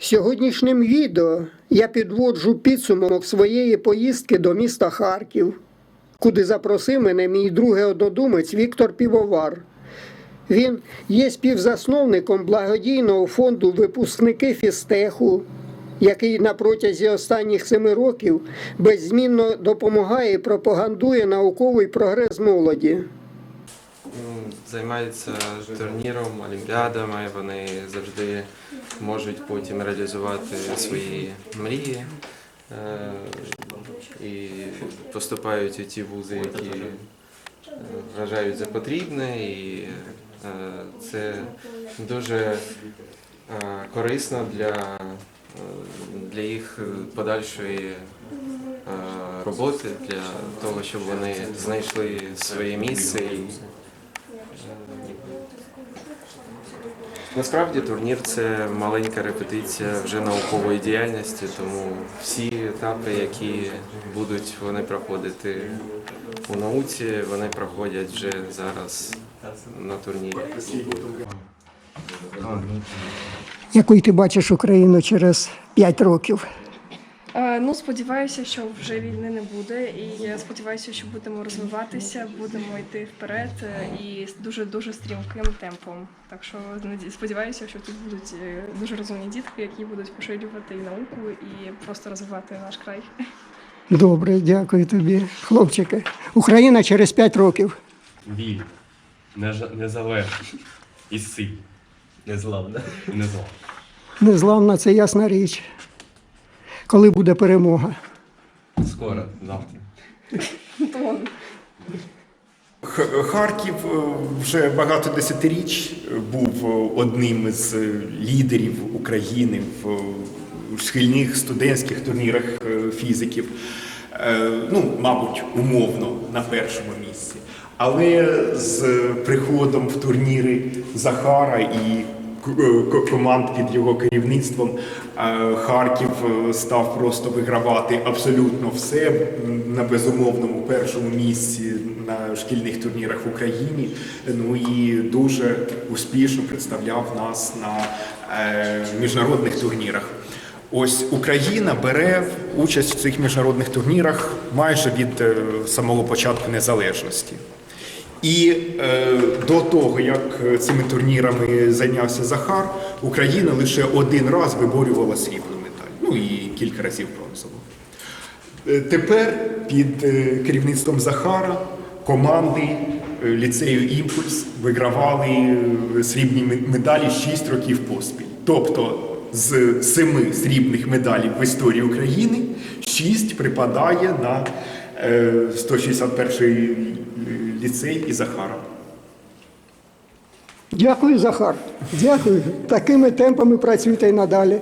Сьогоднішнім відео я підводжу підсумок своєї поїздки до міста Харків, куди запросив мене мій другий однодумець Віктор Півовар. Він є співзасновником благодійного фонду Випускники фістеху, який на протязі останніх семи років беззмінно допомагає і пропагандує науковий прогрес молоді. Займаються турніром, олімпіадами, вони завжди можуть потім реалізувати свої мрії е, і поступають у ті вузи, які е, вважають за потрібне. І е, це дуже корисно для, для їх подальшої роботи, для того, щоб вони знайшли своє місце і Насправді турнір це маленька репетиція вже наукової діяльності, тому всі етапи, які будуть вони проходити у науці, вони проходять вже зараз на турнірі. Якою ти бачиш Україну через 5 років? Е, Ну, сподіваюся, що вже війни не буде, і я сподіваюся, що будемо розвиватися, будемо йти вперед е, і з дуже дуже стрімким темпом. Так що сподіваюся, що тут будуть е, дуже розумні дітки, які будуть поширювати і науку, і просто розвивати наш край. Добре, дякую тобі, хлопчики. Україна через 5 років. Вільна, незалежна і сильна. Незламна. Незламна. Незламна це ясна річ. Коли буде перемога? Скоро, завтра. Харків е, вже багато десятиріч був е, одним із е, лідерів України в шкільних студентських турнірах фізиків. Ну, мабуть, умовно на першому місці. Але з приходом в турніри Захара і команд під його керівництвом е, Харків е, став просто вигравати абсолютно все на безумовному першому місці на шкільних турнірах в Україні. Ну і дуже успішно представляв нас на е, міжнародних турнірах. Ось Україна бере участь в цих міжнародних турнірах майже від е, самого початку незалежності. І е, до того, як е, цими турнірами зайнявся Захар, Україна лише один раз виборювала срібну медаль. Ну і кілька разів бронзову. Е, Тепер під е, керівництвом Захара команди ліцею Імпульс вигравали срібні медалі 6 років поспіль. Тобто з семи срібних медалей в історії України 6 припадає на е, 161-й ліцей і Захара. Дякую, Захар. Дякую. Такими темпами працюйте й надалі.